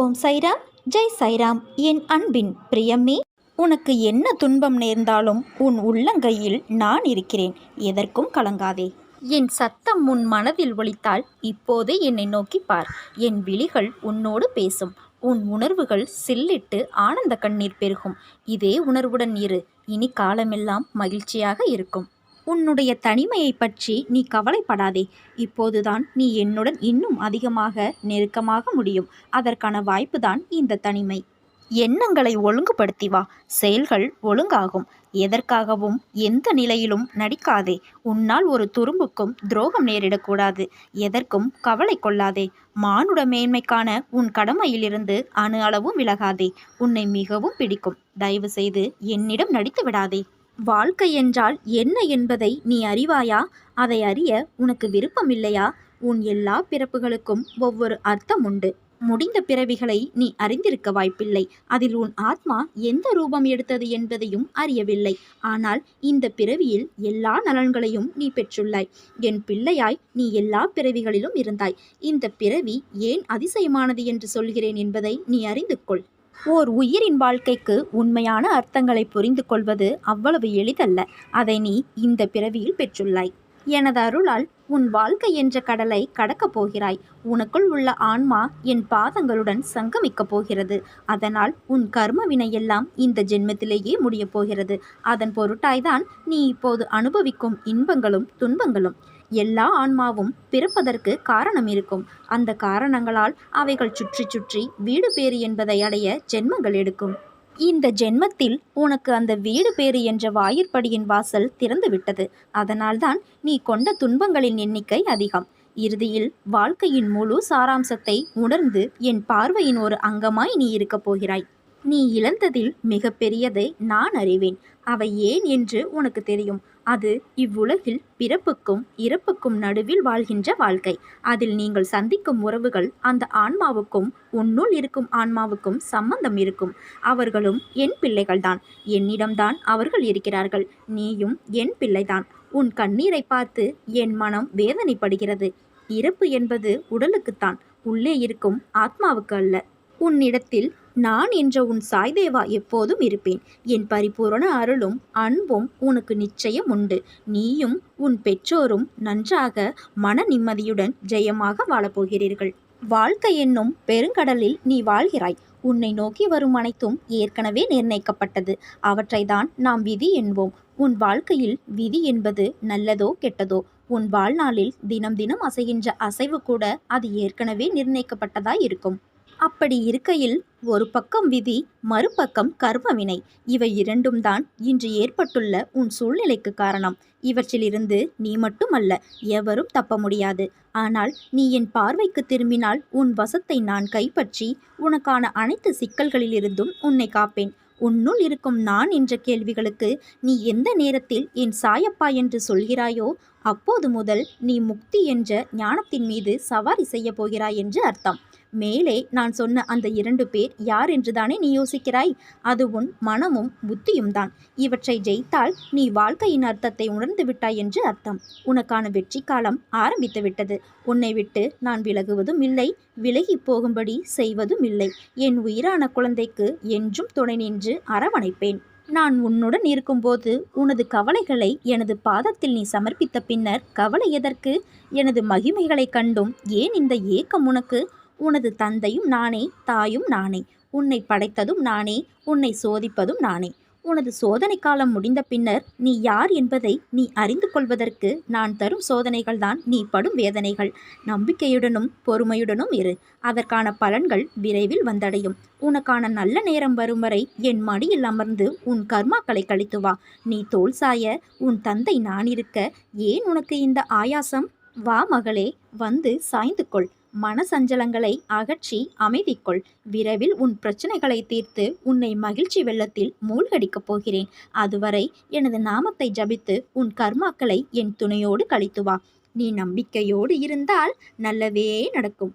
ஓம் சைராம் ஜெய் சைராம். என் அன்பின் பிரியமே உனக்கு என்ன துன்பம் நேர்ந்தாலும் உன் உள்ளங்கையில் நான் இருக்கிறேன். எதற்கும் கலங்காதே. என் சத்தம் உன் மனதில் ஒழித்தால் இப்போதே என்னை நோக்கி பார். என் விழிகள் உன்னோடு பேசும். உன் உணர்வுகள் சில்லிட்டு ஆனந்த கண்ணீர் பெருகும். இதே உணர்வுடன் இரு. இனி காலமெல்லாம் மகிழ்ச்சியாக இருக்கும். உன்னுடைய தனிமையை பற்றி நீ கவலைப்படாதே. இப்போதுதான் நீ என்னுடன் இன்னும் அதிகமாக நெருக்கமாக முடியும். அதற்கான வாய்ப்புதான் இந்த தனிமை. எண்ணங்களை ஒழுங்குபடுத்தி வா. செயல்கள் ஒழுங்காகும். எதற்காகவும் எந்த நிலையிலும் நடிக்காதே. உன்னால் ஒரு துரும்புக்கும் துரோகம் நேரிடக்கூடாது. எதற்கும் கவலை கொள்ளாதே. மானுட மேன்மைக்கான உன் கடமையிலிருந்து அணு அளவும் விலகாதே. உன்னை மிகவும் பிடிக்கும். தயவு செய்து என்னிடம் நடித்து விடாதே வாழ்க்கை என்றால் என்ன என்பதை நீ அறிவாயா? அதை அறிய உனக்கு விருப்பமில்லையா? உன் எல்லா பிறப்புகளுக்கும் ஒவ்வொரு அர்த்தம் உண்டு. முடிந்த பிறவிகளை நீ அறிந்திருக்க வாய்ப்பில்லை. அதில் உன் ஆத்மா எந்த ரூபம் எடுத்தது என்பதையும் அறியவில்லை. ஆனால் இந்த பிறவியில் எல்லா நலன்களையும் நீ பெற்றுள்ளாய். என் பிள்ளையாய் நீ எல்லா பிறவிகளிலும் இருந்தாய். இந்த பிறவி ஏன் அதிசயமானது என்று சொல்கிறேன் என்பதை நீ அறிந்து கொள். ஓர் உயிரின் வாழ்க்கைக்கு உண்மையான அர்த்தங்களை புரிந்து கொள்வது அவ்வளவு எளிதல்ல. அதை நீ இந்த பிறவியில் பெற்றுள்ளாய். எனது அருளால் உன் வாழ்க்கை என்ற கடலை கடக்கப் போகிறாய். உனக்குள் உள்ள ஆன்மா என் பாதங்களுடன் சங்கமிக்கப் போகிறது. அதனால் உன் கர்ம வினையெல்லாம் இந்த ஜென்மத்திலேயே முடியப் போகிறது. அதன் பொருட்டாய்தான் நீ இப்போது அனுபவிக்கும் இன்பங்களும் துன்பங்களும். எல்லா ஆன்மாவும் பிறப்பதற்கு காரணம் இருக்கும். அந்த காரணங்களால் அவைகள் சுற்றி சுற்றி வீடு பேறு என்பதை அடைய ஜென்மங்கள் எடுக்கும். இந்த ஜென்மத்தில் உனக்கு அந்த வீடு பேறு என்ற வாயிற்படியின் வாசல் திறந்து விட்டது அதனால்தான் நீ கொண்ட துன்பங்களின் எண்ணிக்கை அதிகம். இறுதியில் வாழ்க்கையின் முழு சாராம்சத்தை உணர்ந்து என் பார்வையின் ஒரு அங்கமாய் நீ இருக்கப் போகிறாய். நீ இழந்ததில் மிக பெரியதை நான் அறிவேன். அவை ஏன் என்று உனக்கு தெரியும். அது இவ்வுலகில் பிறப்புக்கும் இறப்புக்கும் நடுவில் வாழ்கின்ற வாழ்க்கை. அதில் நீங்கள் சந்திக்கும் உறவுகள் அந்த ஆன்மாவுக்கும் உன்னுள் இருக்கும் ஆன்மாவுக்கும் சம்பந்தம் இருக்கும். அவர்களும் என் பிள்ளைகள்தான். என்னிடம்தான் அவர்கள் இருக்கிறார்கள். நீயும் என் பிள்ளைதான். உன் கண்ணீரை பார்த்து என் மனம் வேதனைப்படுகிறது. இறப்பு என்பது உடலுக்குத்தான். உள்ளே இருக்கும் ஆத்மாவுக்கு அல்ல. உன்னிடத்தில் நான் என்ற உன் சாய்தேவா எப்போதும் இருப்பேன். என் பரிபூரண அருளும் அன்பும் உனக்கு நிச்சயம் உண்டு. நீயும் உன் பெற்றோரும் நன்றாக மன நிம்மதியுடன் ஜெயமாக வாழப்போகிறீர்கள். வாழ்க்கை என்னும் பெருங்கடலில் நீ வாழ்கிறாய். உன்னை நோக்கி வரும் அனைத்தும் ஏற்கனவே நிர்ணயிக்கப்பட்டது. அவற்றைதான் நாம் விதி என்போம். உன் வாழ்க்கையில் விதி என்பது நல்லதோ கெட்டதோ? உன் வாழ்நாளில் தினம் தினம் அசைகின்ற அசைவு கூட அது ஏற்கனவே நிர்ணயிக்கப்பட்டதாய் இருக்கும். அப்படி இருக்கையில் ஒரு பக்கம் விதி மறுபக்கம் கர்மவினை. இவை இரண்டும் தான் இன்று ஏற்பட்டுள்ள உன் சூழ்நிலைக்கு காரணம். இவற்றிலிருந்து நீ மட்டுமல்ல எவரும் தப்ப முடியாது. ஆனால் நீ என் பார்வைக்கு திரும்பினால் உன் வசத்தை நான் கைப்பற்றி உனக்கான அனைத்து சிக்கல்களிலிருந்தும் உன்னை காப்பேன். உன்னுள் இருக்கும் நான் என்ற கேள்விகளுக்கு நீ எந்த நேரத்தில் என் சாயப்பா என்று சொல்கிறாயோ அப்போது முதல் நீ முக்தி என்ற ஞானத்தின் மீது சவாரி செய்ய போகிறாய் என்று அர்த்தம். மேலே நான் சொன்ன அந்த இரண்டு பேர் யார் என்றுதானே நீ யோசிக்கிறாய்? அது உன் மனமும் புத்தியும் தான். இவற்றை ஜெயித்தால் நீ வாழ்க்கையின் அர்த்தத்தை உணர்ந்து விட்டாய் என்று அர்த்தம். உனக்கான வெற்றி காலம் ஆரம்பித்து விட்டது. உன்னை விட்டு நான் விலகுவதும் இல்லை. விலகி போகும்படி செய்வதும் இல்லை. என் உயிரான குழந்தைக்கு என்றும் துணை நின்று அரவணைப்பேன். நான் உன்னுடன் இருக்கும்போது உனது கவலைகளை எனது பாதத்தில் நீ சமர்ப்பித்த பின்னர் கவலை எதற்கு? எனது மகிமைகளைக் கண்டும் ஏன் இந்த ஏக்கம் உனக்கு? உனது தந்தையும் நானே தாயும் நானே. உன்னை படைத்ததும் நானே உன்னை சோதிப்பதும் நானே. உனது சோதனை காலம் முடிந்த பின்னர் நீ யார் என்பதை நீ அறிந்து கொள்வதற்கு நான் தரும் சோதனைகள் தான் நீ படும் வேதனைகள். நம்பிக்கையுடனும் பொறுமையுடனும் இரு. அதற்கான பலன்கள் விரைவில் வந்தடையும். உனக்கான நல்ல நேரம் வரும் வரை என் மடியில் அமர்ந்து உன் கர்மாக்களை கழித்து வா. நீ தோல் சாய உன் தந்தை நான் இருக்க ஏன் உனக்கு இந்த ஆயாசம்? வா மகளே வந்து சாய்ந்து கொள் மனசஞ்சலங்களை அகற்றி அமைதிக்கொள். விரைவில் உன் பிரச்சனைகளை தீர்த்து உன்னை மகிழ்ச்சி வெள்ளத்தில் மூழ்கடிக்கப் போகிறேன். அதுவரை எனது நாமத்தை ஜபித்து உன் கர்மாக்களை என் துணையோடு கழித்து வா. நீ நம்பிக்கையோடு இருந்தால் நல்லதே நடக்கும்.